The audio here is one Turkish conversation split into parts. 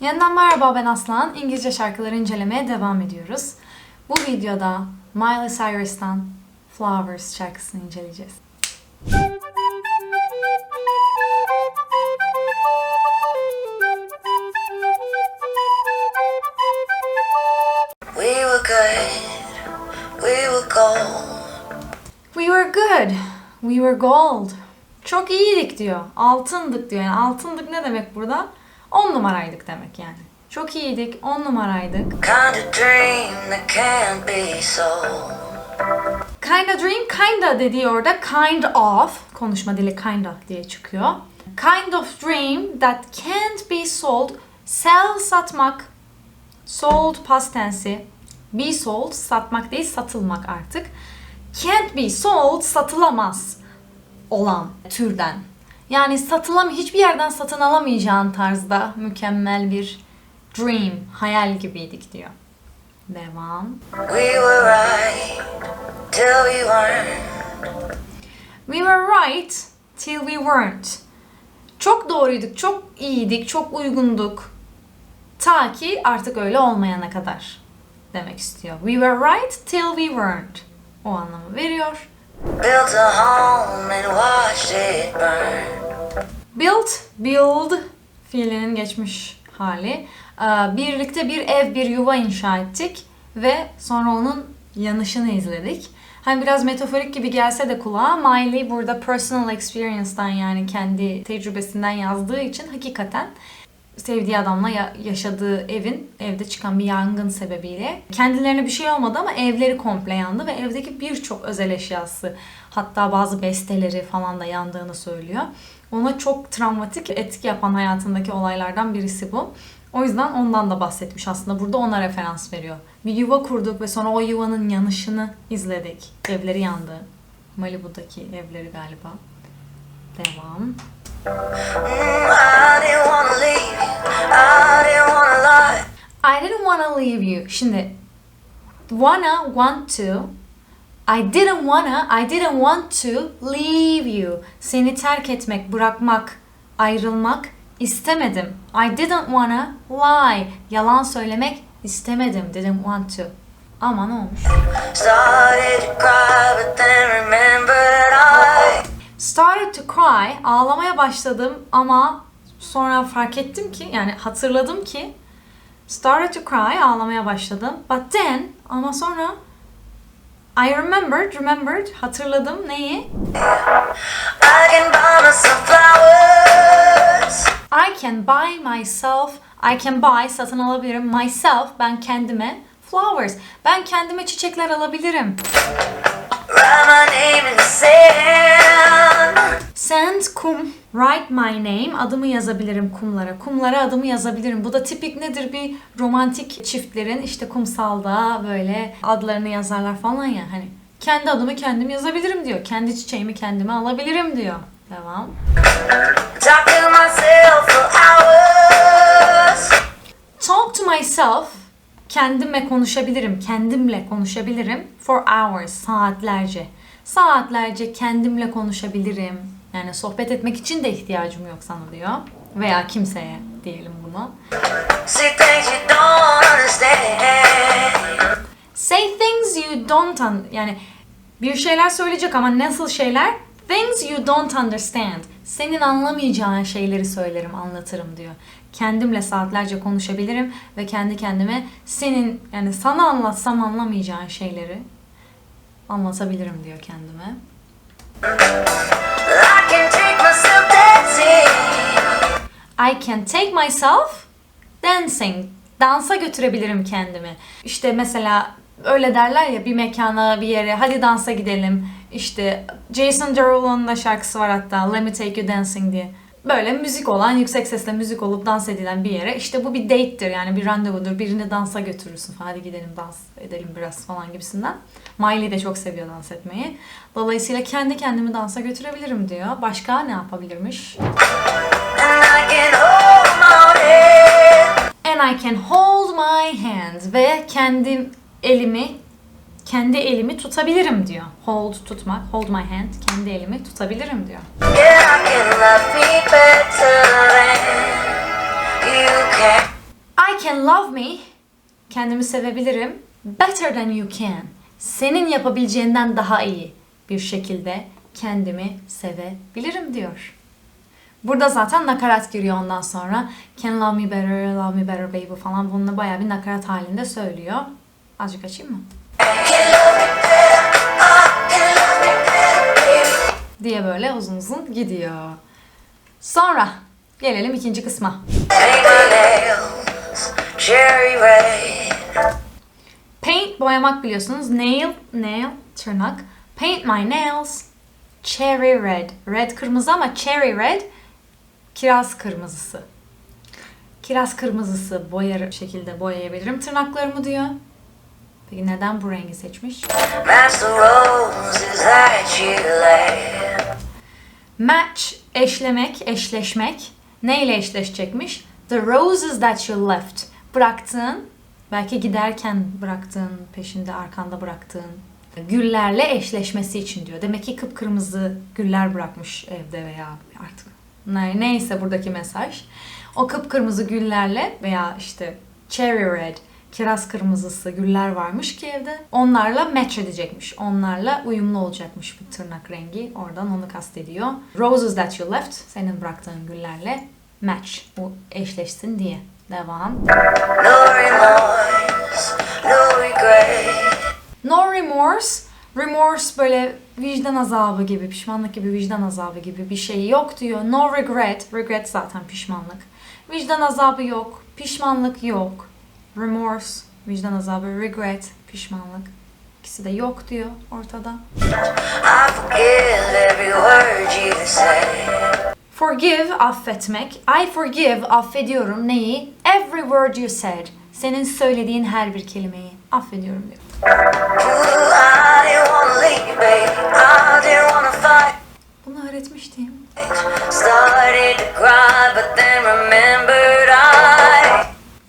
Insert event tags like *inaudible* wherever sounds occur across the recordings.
Yeniden merhaba ben Aslan. İngilizce şarkıları incelemeye devam ediyoruz. Bu videoda Miley Cyrus'tan Flowers şarkısını inceleyeceğiz. We were good, we were gold. We were good. We were gold. Çok iyiydik diyor. Altındık diyor. Yani altındık ne demek burada? 10 numaraydık demek yani. Çok iyiydik. 10 numaraydık. Kind of dream that can't be sold. Kinda dream, kinda dediği orada kind of, konuşma dili kinda diye çıkıyor. Kind of dream that can't be sold. Sell satmak. Sold past tense'i. Be sold satmak değil satılmak artık. Can't be sold satılamaz olan türden. Yani satılam hiçbir yerden satın alamayacağın tarzda mükemmel bir dream, hayal gibiydik diyor. Devam. We were right till we weren't. We were right till we weren't. Çok doğruyduk, çok iyiydik, çok uygunduk. Ta ki artık öyle olmayana kadar demek istiyor. We were right till we weren't. O anlamı veriyor. Built a home and watched it burn. Built, build fiilinin geçmiş hali. Ee, Birlikte bir ev, bir yuva inşa ettik ve sonra onun yanışını izledik. Hani biraz metaforik gibi gelse de kulağa Miley burada personal experience'dan yani kendi tecrübesinden yazdığı için hakikaten sevdiği adamla ya- yaşadığı evin evde çıkan bir yangın sebebiyle kendilerine bir şey olmadı ama evleri komple yandı ve evdeki birçok özel eşyası hatta bazı besteleri falan da yandığını söylüyor. Ona çok travmatik etki yapan hayatındaki olaylardan birisi bu. O yüzden ondan da bahsetmiş aslında. Burada ona referans veriyor. Bir yuva kurduk ve sonra o yuvanın yanışını izledik. Evleri yandı. Malibu'daki evleri galiba. Devam. I didn't wanna leave you. Şimdi wanna, want to. I didn't wanna, I didn't want to leave you. Seni terk etmek, bırakmak, ayrılmak istemedim. I didn't wanna lie. Yalan söylemek istemedim. Didn't want to. Ama ne olmuş? Started to cry, but then remembered I. Started to cry. Ağlamaya başladım ama sonra fark ettim ki yani hatırladım ki started to cry ağlamaya başladım. But then ama sonra I remembered, remembered hatırladım neyi? I can buy myself flowers. I can buy myself, I can buy satın alabilirim myself ben kendime flowers. Ben kendime çiçekler alabilirim. Write my name in the sand. Sand kum. Write my name. Adımı yazabilirim kumlara. Kumlara adımı yazabilirim. Bu da tipik nedir? Bir romantik çiftlerin işte kumsalda böyle adlarını yazarlar falan ya hani. Kendi adımı kendim yazabilirim diyor. Kendi çiçeğimi kendime alabilirim diyor. Devam. Talk to myself for hours. Talk to myself. Kendimle konuşabilirim. Kendimle konuşabilirim. For hours. Saatlerce. Saatlerce kendimle konuşabilirim. Yani sohbet etmek için de ihtiyacım yok sana diyor. Veya kimseye diyelim understand. Say things you don't un yani bir şeyler söyleyecek ama nasıl şeyler? Things you don't understand. Senin anlamayacağın şeyleri söylerim, anlatırım diyor. Kendimle saatlerce konuşabilirim ve kendi kendime senin yani sana anlatsam anlamayacağın şeyleri anlatabilirim diyor kendime. Myself dancing. I can take myself dancing. Dansa götürebilirim kendimi. İşte mesela öyle derler ya bir mekana bir yere hadi dansa gidelim. İşte Jason Derulo'nun da şarkısı var hatta Let Me Take You Dancing diye. Böyle müzik olan, yüksek sesle müzik olup dans edilen bir yere. İşte bu bir date'tir yani bir randevudur. Birini dansa götürürsün falan. Hadi gidelim dans edelim biraz falan gibisinden. Miley de çok seviyor dans etmeyi. Dolayısıyla kendi kendimi dansa götürebilirim diyor. Başka ne yapabilirmiş? And I can hold my hand ve kendi elimi kendi elimi tutabilirim diyor. Hold tutmak, hold my hand, kendi elimi tutabilirim diyor. Yeah, I can love me. Kendimi sevebilirim. Better than you can. Senin yapabileceğinden daha iyi bir şekilde kendimi sevebilirim diyor. Burada zaten nakarat giriyor ondan sonra. Can love me better, love me better baby falan bununla bayağı bir nakarat halinde söylüyor. Azıcık açayım mı? Diye böyle uzun uzun gidiyor. Sonra gelelim ikinci kısma. Paint boyamak biliyorsunuz. Nail, nail, tırnak. Paint my nails cherry red. Red kırmızı ama cherry red kiraz kırmızısı. Kiraz kırmızısı boyar şekilde boyayabilirim tırnaklarımı diyor. Peki neden bu rengi seçmiş? Match eşlemek, eşleşmek. Ne ile eşleşecekmiş? The roses that you left. Bıraktığın, belki giderken bıraktığın, peşinde arkanda bıraktığın güllerle eşleşmesi için diyor. Demek ki kıpkırmızı güller bırakmış evde veya artık ne- neyse buradaki mesaj. O kıpkırmızı güllerle veya işte cherry red, kiraz kırmızısı güller varmış ki evde. Onlarla match edecekmiş. Onlarla uyumlu olacakmış bu tırnak rengi. Oradan onu kastediyor. Roses that you left, senin bıraktığın güllerle match. Bu eşleşsin diye. Devam. No remorse, no regret. No remorse. Remorse böyle vicdan azabı gibi, pişmanlık gibi, vicdan azabı gibi bir şey yok diyor. No regret. Regret zaten pişmanlık. Vicdan azabı yok. Pişmanlık yok. Remorse, vicdan azabı, regret, pişmanlık. İkisi de yok diyor ortada. Forgive affetmek. I forgive, affediyorum neyi? Every word you said. Senin söylediğin her bir kelimeyi affediyorum diyor. Bunu öğretmiştim. Started to cry, but then remembered I.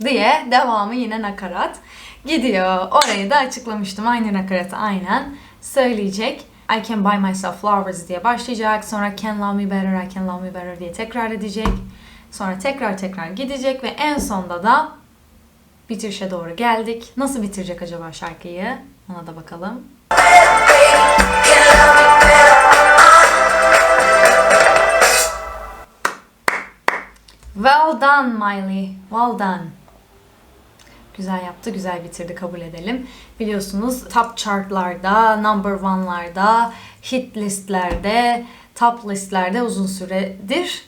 diye devamı yine nakarat gidiyor. Orayı da açıklamıştım. Aynı nakaratı aynen söyleyecek. I can buy myself flowers diye başlayacak. Sonra can love me better, I can love me better diye tekrar edecek. Sonra tekrar tekrar gidecek ve en sonda da bitirişe doğru geldik. Nasıl bitirecek acaba şarkıyı? Ona da bakalım. Well done Miley. Well done. Güzel yaptı, güzel bitirdi kabul edelim. Biliyorsunuz top chartlarda, number one'larda, hit listlerde, top listlerde uzun süredir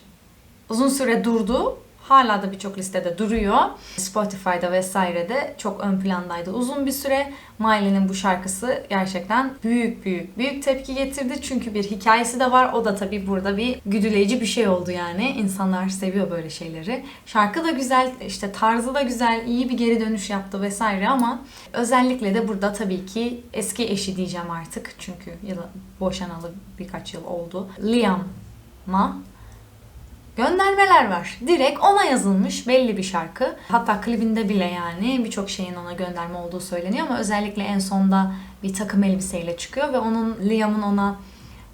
uzun süre durdu. Hala da birçok listede duruyor. Spotify'da vesairede çok ön plandaydı uzun bir süre. Miley'nin bu şarkısı gerçekten büyük büyük büyük tepki getirdi. Çünkü bir hikayesi de var. O da tabii burada bir güdüleyici bir şey oldu yani. İnsanlar seviyor böyle şeyleri. Şarkı da güzel, işte tarzı da güzel, iyi bir geri dönüş yaptı vesaire ama özellikle de burada tabii ki eski eşi diyeceğim artık. Çünkü boşanalı birkaç yıl oldu. Liam'a göndermeler var. Direkt ona yazılmış belli bir şarkı. Hatta klibinde bile yani birçok şeyin ona gönderme olduğu söyleniyor ama özellikle en sonda bir takım elbiseyle çıkıyor ve onun Liam'ın ona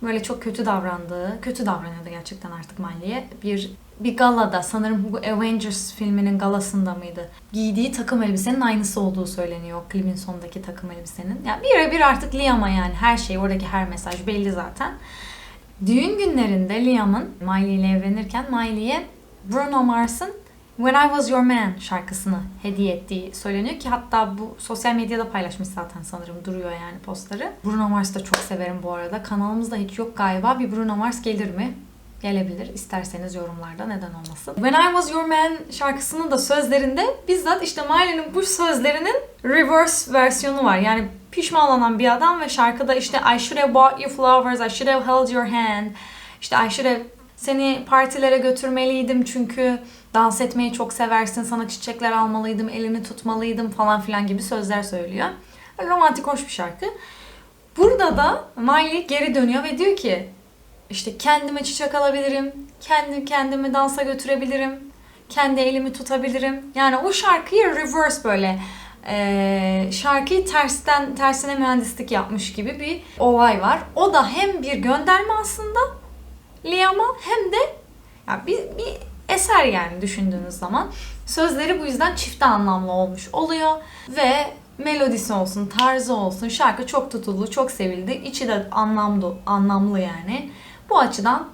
böyle çok kötü davrandığı, kötü davranıyordu gerçekten artık Miley'e. Bir bir galada sanırım bu Avengers filminin galasında mıydı? Giydiği takım elbisenin aynısı olduğu söyleniyor. Klibin sonundaki takım elbisenin. Yani birebir artık Liam'a yani her şey oradaki her mesaj belli zaten. Düğün günlerinde Liam'ın Miley ile evlenirken Miley'e Bruno Mars'ın When I Was Your Man şarkısını hediye ettiği söyleniyor ki hatta bu sosyal medyada paylaşmış zaten sanırım duruyor yani postları. Bruno Mars'ı da çok severim bu arada. Kanalımızda hiç yok galiba. Bir Bruno Mars gelir mi? Gelebilir. İsterseniz yorumlarda neden olmasın. When I Was Your Man şarkısının da sözlerinde bizzat işte Miley'nin bu sözlerinin reverse versiyonu var. Yani pişmanlanan bir adam ve şarkıda işte I should have bought you flowers, I should have held your hand. İşte I should have seni partilere götürmeliydim çünkü dans etmeyi çok seversin, sana çiçekler almalıydım, elini tutmalıydım falan filan gibi sözler söylüyor. Romantik hoş bir şarkı. Burada da Miley geri dönüyor ve diyor ki işte kendime çiçek alabilirim, kendi kendimi dansa götürebilirim, kendi elimi tutabilirim. Yani o şarkıyı reverse böyle eee, şarkıyı tersten tersine mühendislik yapmış gibi bir olay var. O da hem bir gönderme aslında Liam'a hem de ya bir, bir eser yani düşündüğünüz zaman. Sözleri bu yüzden çift anlamlı olmuş oluyor ve melodisi olsun, tarzı olsun şarkı çok tutuldu, çok sevildi. İçi de anlamlı, anlamlı yani. Bu açıdan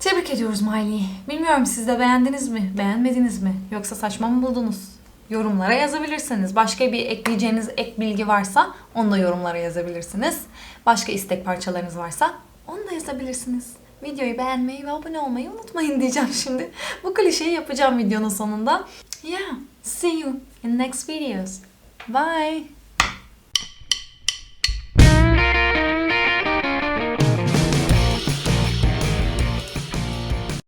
tebrik ediyoruz Miley'i. Bilmiyorum siz de beğendiniz mi, beğenmediniz mi? Yoksa saçma mı buldunuz? Yorumlara yazabilirsiniz. Başka bir ekleyeceğiniz ek bilgi varsa onu da yorumlara yazabilirsiniz. Başka istek parçalarınız varsa onu da yazabilirsiniz. Videoyu beğenmeyi ve abone olmayı unutmayın diyeceğim *laughs* şimdi. Bu klişeyi yapacağım videonun sonunda. Yeah, see you in next videos. Bye.